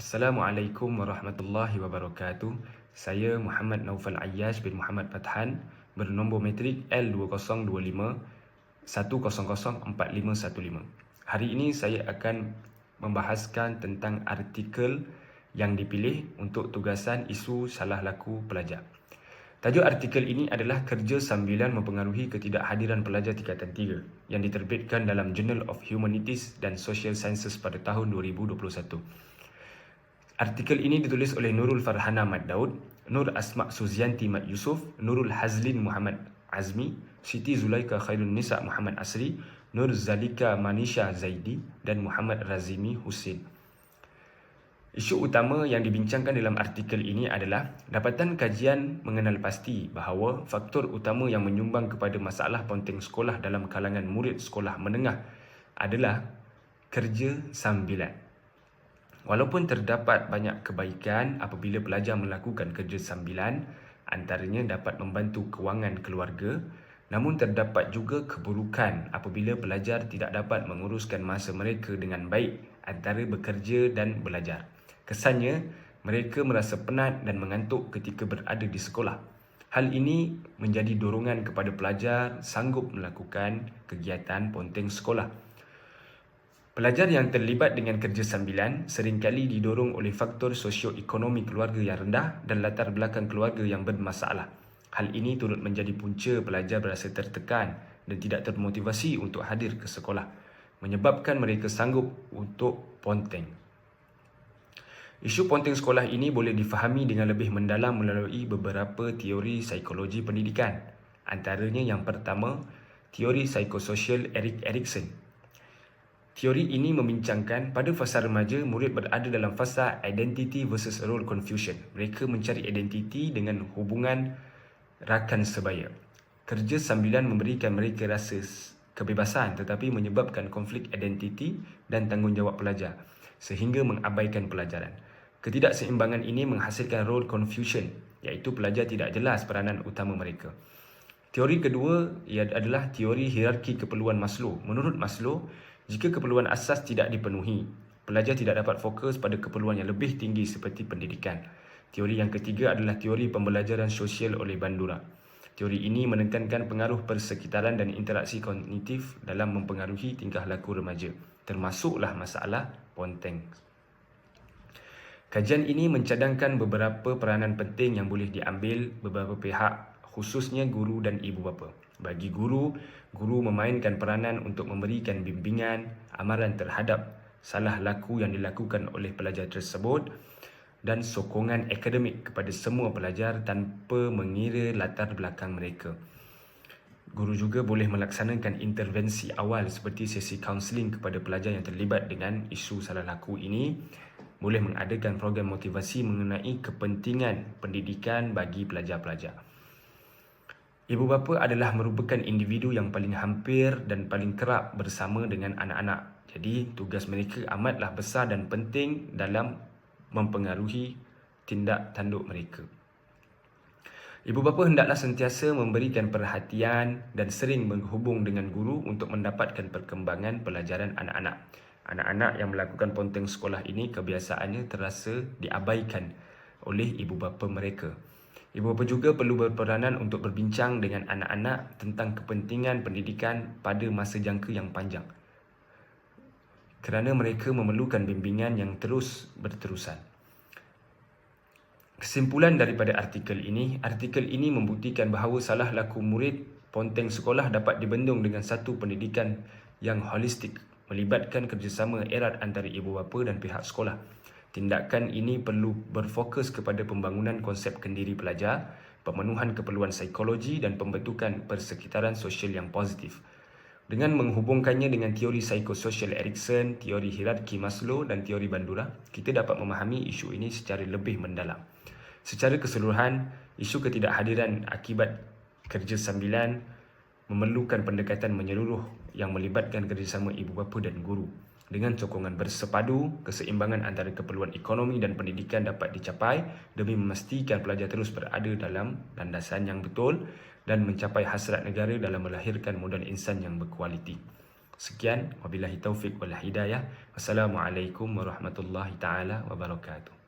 Assalamualaikum warahmatullahi wabarakatuh. Saya Muhammad Naufal Ayyash bin Muhammad Fathan bernombor metrik L2025 1004515. Hari ini saya akan membahaskan tentang artikel yang dipilih untuk tugasan isu salah laku pelajar. Tajuk artikel ini adalah kerja sambilan mempengaruhi ketidakhadiran pelajar tingkatan 3 yang diterbitkan dalam Journal of Humanities dan Social Sciences pada tahun 2021. Artikel ini ditulis oleh Nurul Farhana Mat Daud, Nur Asma Suzianti Mat Yusof, Nurul Hazlin Muhammad Azmi, Siti Zulaika Khairun Nisa Muhammad Asri, Nur Zalika Manisha Zaidi dan Muhammad Razimi Husin. Isu utama yang dibincangkan dalam artikel ini adalah dapatan kajian mengenal pasti bahawa faktor utama yang menyumbang kepada masalah ponteng sekolah dalam kalangan murid sekolah menengah adalah kerja sambilan. Walaupun terdapat banyak kebaikan apabila pelajar melakukan kerja sambilan, antaranya dapat membantu kewangan keluarga, namun terdapat juga keburukan apabila pelajar tidak dapat menguruskan masa mereka dengan baik antara bekerja dan belajar. Kesannya, mereka merasa penat dan mengantuk ketika berada di sekolah. Hal ini menjadi dorongan kepada pelajar sanggup melakukan kegiatan ponteng sekolah. Pelajar yang terlibat dengan kerja sambilan seringkali didorong oleh faktor sosioekonomi keluarga yang rendah dan latar belakang keluarga yang bermasalah. Hal ini turut menjadi punca pelajar berasa tertekan dan tidak termotivasi untuk hadir ke sekolah, menyebabkan mereka sanggup untuk ponteng. Isu ponteng sekolah ini boleh difahami dengan lebih mendalam melalui beberapa teori psikologi pendidikan. Antaranya yang pertama, teori psikososial Erik Erikson. Teori ini membincangkan pada fasa remaja, murid berada dalam fasa identity versus role confusion. Mereka mencari identiti dengan hubungan rakan sebaya. Kerja sambilan memberikan mereka rasa kebebasan tetapi menyebabkan konflik identiti dan tanggungjawab pelajar sehingga mengabaikan pelajaran. Ketidakseimbangan ini menghasilkan role confusion iaitu pelajar tidak jelas peranan utama mereka. Teori kedua ia adalah teori hierarki keperluan Maslow. Menurut Maslow, jika keperluan asas tidak dipenuhi, pelajar tidak dapat fokus pada keperluan yang lebih tinggi seperti pendidikan. Teori yang ketiga adalah teori pembelajaran sosial oleh Bandura. Teori ini menekankan pengaruh persekitaran dan interaksi kognitif dalam mempengaruhi tingkah laku remaja, termasuklah masalah ponteng. Kajian ini mencadangkan beberapa peranan penting yang boleh diambil beberapa pihak khususnya guru dan ibu bapa. Bagi guru, guru memainkan peranan untuk memberikan bimbingan, amaran terhadap salah laku yang dilakukan oleh pelajar tersebut dan sokongan akademik kepada semua pelajar tanpa mengira latar belakang mereka. Guru juga boleh melaksanakan intervensi awal seperti sesi kaunseling kepada pelajar yang terlibat dengan isu salah laku ini boleh mengadakan program motivasi mengenai kepentingan pendidikan bagi pelajar-pelajar. Ibu bapa adalah merupakan individu yang paling hampir dan paling kerap bersama dengan anak-anak. Jadi, tugas mereka amatlah besar dan penting dalam mempengaruhi tindak tanduk mereka. Ibu bapa hendaklah sentiasa memberikan perhatian dan sering menghubung dengan guru untuk mendapatkan perkembangan pelajaran anak-anak. Anak-anak yang melakukan ponteng sekolah ini kebiasaannya terasa diabaikan oleh ibu bapa mereka. Ibu bapa juga perlu berperanan untuk berbincang dengan anak-anak tentang kepentingan pendidikan pada masa jangka yang panjang. Kerana mereka memerlukan bimbingan yang terus berterusan. Kesimpulan daripada artikel ini, artikel ini membuktikan bahawa salah laku murid ponteng sekolah dapat dibendung dengan satu pendidikan yang holistik melibatkan kerjasama erat antara ibu bapa dan pihak sekolah. Tindakan ini perlu berfokus kepada pembangunan konsep kendiri pelajar, pemenuhan keperluan psikologi dan pembentukan persekitaran sosial yang positif. Dengan menghubungkannya dengan teori psikososial Erikson, teori hierarki Maslow dan teori Bandura, kita dapat memahami isu ini secara lebih mendalam. Secara keseluruhan, isu ketidakhadiran akibat kerja sambilan memerlukan pendekatan menyeluruh yang melibatkan kerjasama ibu bapa dan guru. Dengan sokongan bersepadu, keseimbangan antara keperluan ekonomi dan pendidikan dapat dicapai demi memastikan pelajar terus berada dalam landasan yang betul dan mencapai hasrat negara dalam melahirkan modal insan yang berkualiti. Sekian wabillahi taufik wal hidayah. Wassalamualaikum warahmatullahi taala wabarakatuh.